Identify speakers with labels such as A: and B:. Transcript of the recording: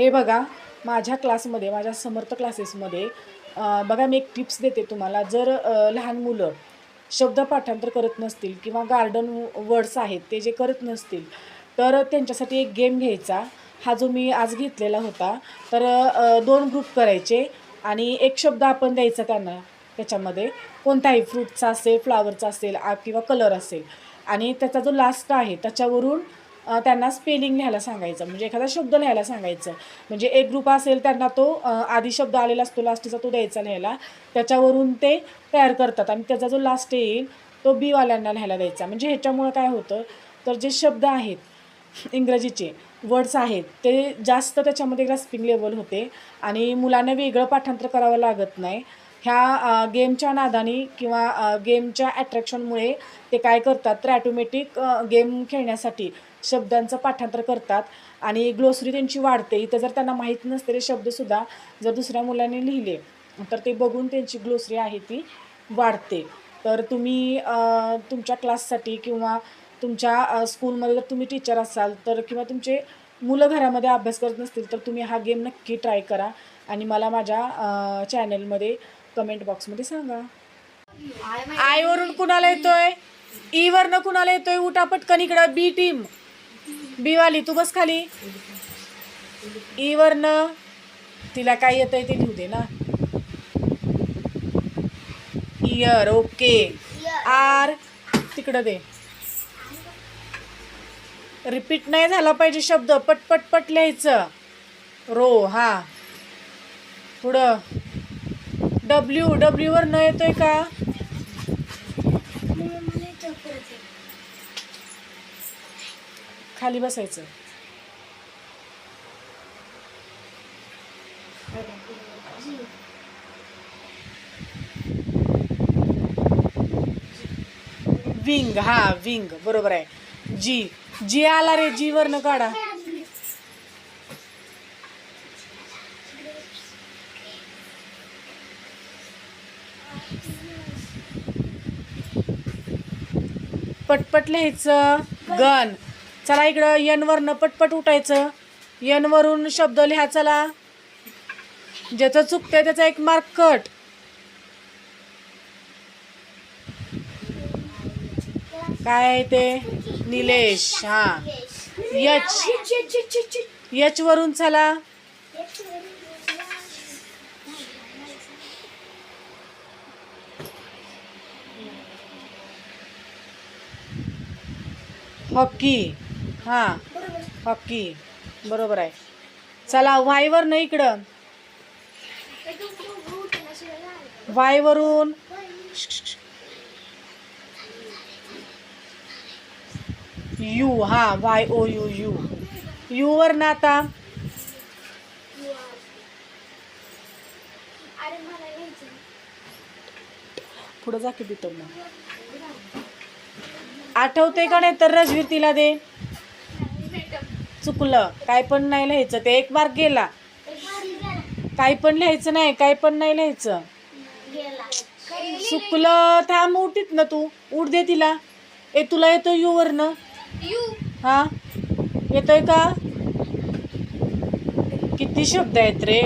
A: हे बघा माझ्या क्लासमध्ये माझ्या समर्थ क्लासेसमध्ये बघा मी एक टिप्स देते तुम्हाला. जर लहान मुलं शब्द पाठांतर करत नसतील किंवा गार्डन वर्ड्स आहेत ते जे करत नसतील तर त्यांच्यासाठी एक गेम घ्यायचा. हा जो मी आज घेतलेला होता तर दोन ग्रुप करायचे आणि एक शब्द आपण द्यायचा त्यांना त्याच्यामध्ये. कोणताही फ्रूटचा असेल फ्लावरचा असेल किंवा कलर असेल. आणि त्याचा जो लास्ट आहे त्याच्यावरून त्यांना स्पेलिंग लिहायला सांगायचं. म्हणजे एखादा शब्द लिहायला सांगायचं. म्हणजे एक ग्रुप असेल त्यांना तो आधी शब्द आलेला असतो लास्टचा तो द्यायचा लिहायला. त्याच्यावरून ते तयार करतात. आणि त्याचा जो लास्ट येईल तो बीवाल्यांना लिहायला द्यायचा. म्हणजे ह्याच्यामुळं काय होतं? तर जे शब्द आहेत इंग्रजीचे वर्ड्स आहेत ते जास्त त्याच्यामध्ये ग्रास्पिंग लेवल होते. आणि मुलांना वेगळं पाठांतर करावं लागत नाही. ह्या गेमच्या नादानी किंवा गेमच्या ॲट्रॅक्शनमुळे ते काय करतात? तर ॲटोमॅटिक गेम खेळण्यासाठी शब्दांचं पाठांतर करतात आणि ग्लोसरी त्यांची वाढते. इथं जर त्यांना माहीत नसलेले शब्दसुद्धा जर दुसऱ्या मुलांनी लिहिले तर ते बघून त्यांची ग्लोसरी आहे ती वाढते. तर तुम्ही तुमच्या क्लाससाठी किंवा तुमच्या स्कूलमध्ये जर तुम्ही टीचर असाल तर किंवा तुमचे मुलं घरामध्ये अभ्यास करत नसतील तर तुम्ही हा गेम नक्की ट्राय करा. आणि मला माझ्या चॅनलमध्ये कमेंट बॉक्समध्ये सांगा. आयवरून कुणाला येतोय? ईवरनं कुणाला येतोय? उठा पटकन इकडं. बी टीम बी वाली तू बस खाली. ईवरनं तिला काय येतंय ते लिहू दे ना. इयर ओके आर तिकडं दे. रिपीट नाही झाला पाहिजे शब्द. पटपट पट लिहायचं. रो हा. पुढं. डब्ल्यू डब्ल्यू वर न येतोय का? खाली बसायचं. विंग हा विंग. बरोबर आहे. जी जी आला रे जी वर न काढा. पटपट लिहायचं. गन चला इकडं यन वरनं पटपट उठायचं. यन वरून शब्द लिहा चला. ज्याचं चुकतंय त्याचा एक मार्क कट काय ते? निलेश. हा. यच यच वरून चला. हॉकी. हां. हॉकी. बरोबर आहे. चला वायवर ना इकडं. वायवरून यू हा Y O U U. U वर ना आता. पुढं जा की तिथं मग. आठवते का नाही? तर रजवीर तिला दे. चुकलं. काय पण नाही लिहायचं. ते एक मार्क गेला. काय पण लिहायचं नाही. काय पण नाही लिहायचं. चुकलं थांब उठीत ना तू. उठ दे तिला. ए तुला येतो यू वरनं? हा? येतोय का? किती शब्द आहेत रे?